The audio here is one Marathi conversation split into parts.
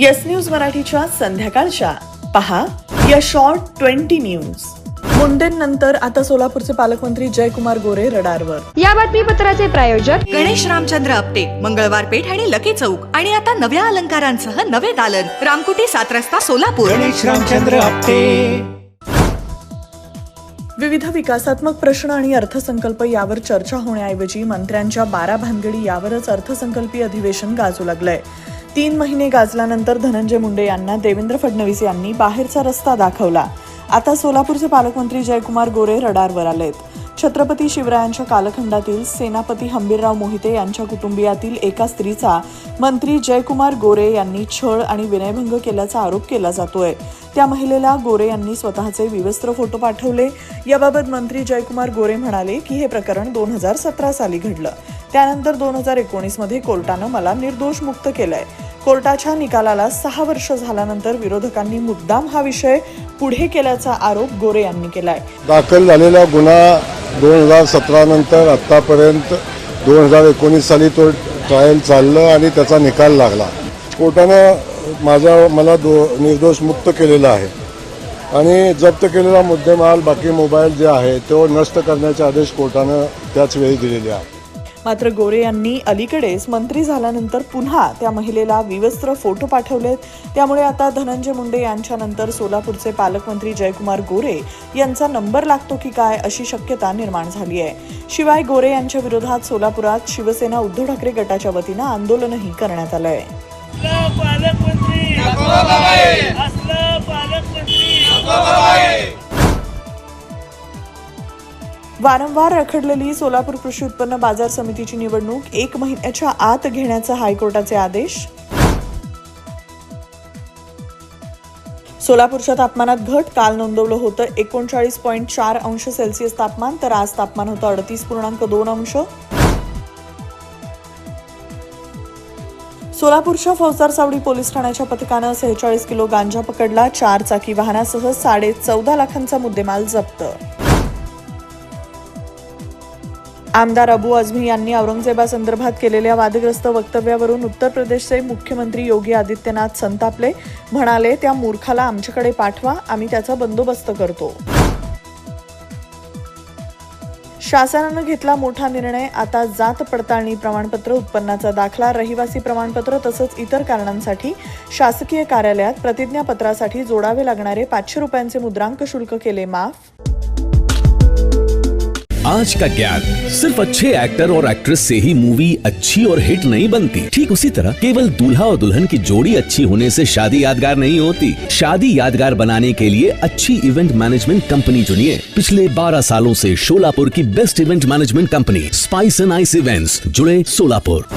येस न्यूज मराठीच्या संध्याकाळच्या. पहा या शॉर्ट ट्वेंटी न्यूज मुंडेंनंतर आता सोलापूरचे पालकमंत्री जयकुमार गोरे रडारवर. या बातमीपत्राचे प्रायोजक गणेश रामचंद्र आपटे मंगळवार पेठ आणि लकी चौक. आणि आता नव्या अलंकारांसह नवे दालन. रामकुटी सात रस्ता सोलापूर. गणेश रामचंद्र आपटे. विविध विकासात्मक प्रश्न आणि अर्थसंकल्प यावर चर्चा होण्याऐवजी मंत्र्यांच्या बारा भानगडी यावरच अर्थसंकल्पीय अधिवेशन गाजू लागलंय. तीन महिने गाजल्यानंतर धनंजय मुंडे यांना देवेंद्र फडणवीस यांनी बाहेरचा रस्ता दाखवला. आता सोलापूरचे पालकमंत्री जयकुमार गोरे रडारवर आलेत. छत्रपती शिवरायांच्या कालखंडातील सेनापती हंबीरराव मोहिते यांच्या कुटुंबियातील एका स्त्रीचा मंत्री जयकुमार गोरे यांनी छळ आणि विनयभंग केल्याचा आरोप केला जातोय. त्या महिलेला गोरे यांनी स्वतःचे विवस्त्र फोटो पाठवले. याबाबत मंत्री जयकुमार गोरे म्हणाले की हे प्रकरण दोन हजार सतरा साली घडलं. त्यानंतर दोन हजार एकोणीसमध्ये कोर्टानं मला निर्दोष मुक्त केलंय. कोर्टाच्या निकालाला सहा वर्ष झाल्यानंतर विरोधकांनी मुद्दाम हा विषय पुढे केल्याचा आरोप गोरे यांनी केलाय. दाखल झालेला गुन्हा दोन हजार सतरा नंतर आत्तापर्यंत दोन हजार एकोणीस साली तो ट्रायल चाललं आणि त्याचा निकाल लागला. कोर्टानं माझ्या मला दो निर्दोष मुक्त केलेला आहे. आणि जप्त केलेला मुद्देमाल बाकी मोबाईल जे आहे तो नष्ट करण्याचे आदेश कोर्टानं त्याच वेळी दिलेले आहे मात्र गोरे यांनी अलीकडेच मंत्री झाल्यानंतर पुन्हा त्या महिलेला विवस्त्र फोटो पाठवलेत. त्यामुळे आता धनंजय मुंडे यांच्यानंतर सोलापूरचे पालकमंत्री जयकुमार गोरे यांचा नंबर लागतो की काय अशी शक्यता निर्माण झाली आहे. शिवाय गोरे यांच्या विरोधात सोलापुरात शिवसेना उद्धव ठाकरे गटाच्या वतीनं आंदोलनही करण्यात आलं आहे असलं पालकमंत्री. असलं पालकमंत्री वारंवार रखडलेली सोलापूर कृषी उत्पन्न बाजार समितीची निवडणूक एक महिन्याच्या आत घेण्याचे हायकोर्टाचे आदेश. सोलापूरच्या तापमानात घट काल नोंदवलं होतं एकोणचाळीस पॉईंट चार अंश सेल्सिअस तापमान तर आज तापमान होतं अडतीस पूर्णांक दोन अंश. सोलापूरच्या फौजदार सावडी पोलीस ठाण्याच्या पथकानं सेहेचाळीस किलो गांजा पकडला चार चाकी वाहनासह साडे चौदा लाखांचा मुद्देमाल जप्त. आमदार अबू आझमी यांनी औरंगजेबासंदर्भात केलेल्या वादग्रस्त वक्तव्यावरून उत्तर प्रदेशचे मुख्यमंत्री योगी आदित्यनाथ संतापले. म्हणाले त्या मूर्खाला आमच्याकडे पाठवा आम्ही त्याचा बंदोबस्त करतो. शासनानं घेतला मोठा निर्णय आता जात पडताळणी प्रमाणपत्र उत्पन्नाचा दाखला रहिवासी प्रमाणपत्र तसंच इतर कारणांसाठी शासकीय कार्यालयात प्रतिज्ञापत्रासाठी जोडावे लागणारे पाचशे रुपयांचे मुद्रांक शुल्क केले माफ. आज का ज्ञान सिर्फ अच्छे एक्टर और एक्ट्रेस से ही मूवी अच्छी और हिट नहीं बनती। ठीक उसी तरह केवल दूल्हा और दुल्हन की जोड़ी अच्छी होने से शादी यादगार नहीं होती। शादी यादगार बनाने के लिए अच्छी इवेंट मैनेजमेंट कंपनी चुनिए। पिछले 12 सालों से शोलापुर की best event management company spice and ice events जुड़े सोलापुर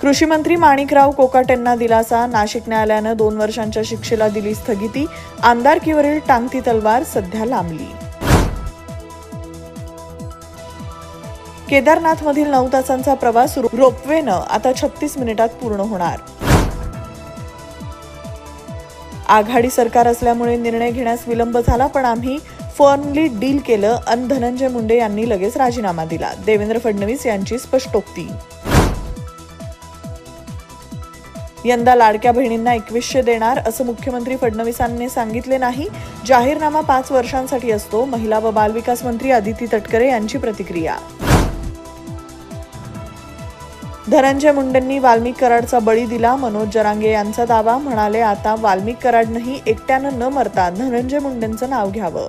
कृषी मंत्री माणिकराव कोकाट यांना दिलासा नाशिक न्यायालयानं दोन वर्षांच्या शिक्षेला दिली स्थगिती आमदारकीवरील टांगती तलवार सध्या लांबली. केदारनाथमधील नऊ तासांचा प्रवास रोपवेनं आता छत्तीस मिनिटात पूर्ण होणार. आघाडी सरकार असल्यामुळे निर्णय घेण्यास विलंब झाला पण आम्ही फर्मली डील केलं अन धनंजय मुंडे यांनी लगेच राजीनामा दिला. देवेंद्र फडणवीस यांची स्पष्टोक्ती. यंदा लाडक्या बहिणींना एकवीसशे देणार असं मुख्यमंत्री फडणवीसांनी सांगितले नाही. जाहीरनामा पाच वर्षांसाठी असतो. महिला व बालविकास मंत्री अदिती तटकरे यांची प्रतिक्रिया. धनंजय मुंडेंनी वाल्मिक कराडचा बळी दिला. मनोज जरांगे यांचा दावा म्हणाले आता वाल्मिक कराडनंही एकट्यानं न मरता धनंजय मुंडेंचं नाव घ्यावं.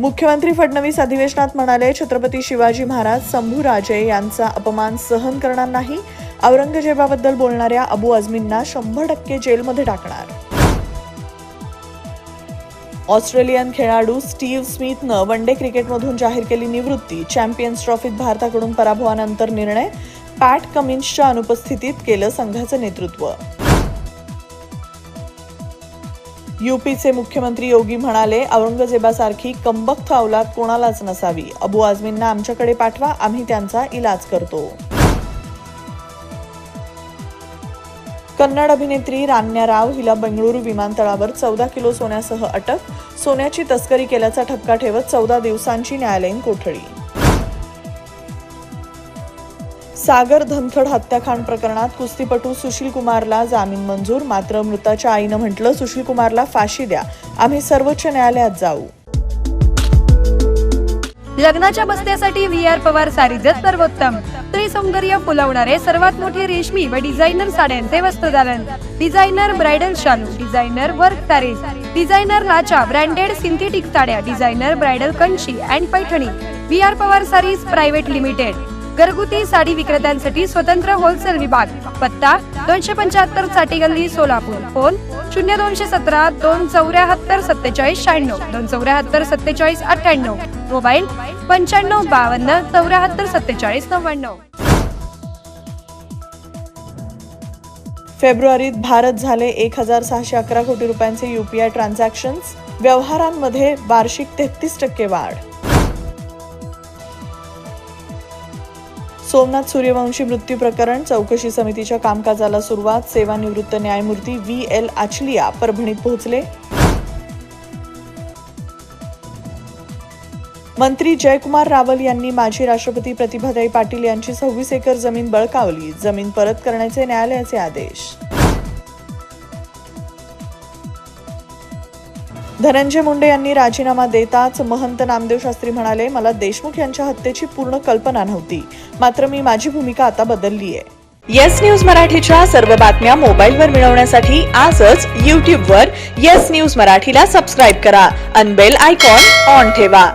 मुख्यमंत्री फडणवीस अधिवेशनात म्हणाले छत्रपती शिवाजी महाराज शंभूराजे यांचा अपमान सहन करणार नाही. औरंगजेबाबद्दल बोलणाऱ्या अबू आझमींना शंभर टक्के जेलमध्ये टाकणार. ऑस्ट्रेलियन खेळाडू स्टीव्ह स्मिथनं वन डे क्रिकेटमधून जाहीर केली निवृत्ती. चॅम्पियन्स ट्रॉफीत भारताकडून पराभवानंतर निर्णय पॅट कमिन्सच्या अनुपस्थितीत केलं संघाचं नेतृत्व. युपीचे मुख्यमंत्री योगी म्हणाले औरंगजेबासारखी कंबख्त अवलाद कोणालाच नसावी. अबू आझमींना आमच्याकडे पाठवा आम्ही त्यांचा इलाज करतो. कन्नड अभिनेत्री रान्या राव हिला बंगळुरू विमानतळावर चौदा किलो सोन्यासह अटक सोन्याची तस्करी केल्याचा ठपका ठेवत चौदा दिवसांची न्यायालयीन कोठडी. सागर धनखड हत्याकांड प्रकरणात कुस्तीपटू सुशील कुमारला जामीन मंजूर. मात्र मृताच्या आईनं म्हटलं सुशील कुमारला फाशी द्या. आम्ही सर्वोच्च न्यायालयात जाऊ. लग्नाच्या बस्त्यासाठी व्ही आर पवार सारीजत सर्वोत्तम. स्त्री सौंदर्य फुलवणारे सर्वात मोठे रेशमी व डिझायनर साड्यांचे वस्त्रदालन डिझायनर ब्रायडल शालू डिझायनर वर्क सारीज डिझायनर लाचा ब्रँडेड सिंथेटिक साड्या designer bridal Kanchi and Paithani. V R Pawar Sarees private limited. घरगुती साडी विक्रेत्यांसाठी स्वतंत्र होलसेल विभाग. पत्ता दोनशे पंच्याहत्तरसाठी गल्ली सोलापूर. फोन शून्य दोनशे सतरा दोन चौऱ्याहत्तर सत्तेचाळीस शहाण्णव. दोन चौऱ्याहत्तर सत्तेचाळीस अठ्ठ्याण्णव. मोबाईल पंच्याण्णव बावन्न चौऱ्याहत्तर सत्तेचाळीस नव्याण्णव. फेब्रुवारीत भारत झाले एक हजार सहाशे अकरा कोटी रुपयांचे यूपीआय ट्रान्झॅक्शन्स व्यवहारांमध्ये वार्षिक तेहतीस टक्के वाढ. सोमनाथ सूर्यवंशी मृत्यू प्रकरण चौकशी समितीच्या कामकाजाला सुरुवात. सेवानिवृत्त न्यायमूर्ती व्ही. एल. आचलिया परभणीत पोहोचले. मंत्री जयकुमार रावल यांनी माजी राष्ट्रपती प्रतिभाताई पाटील यांची सव्वीस एकर जमीन बळकावली. जमीन परत करण्याचे न्यायालयाचे आदेश. धनंजय मुंडे यांनी राजीनामा देताच महंत नामदेव शास्त्री म्हणाले मला देशमुख यांच्या हत्येची पूर्ण कल्पना नव्हती. मात्र मी माझी भूमिका आता बदलली आहे येस न्यूज मराठीच्या सर्व बातम्या मोबाईलवर मिळवण्यासाठी आजच यूट्यूबवर येस न्यूज मराठीला सबस्क्राईब करा. अनबेल आयकॉन ऑन ठेवा.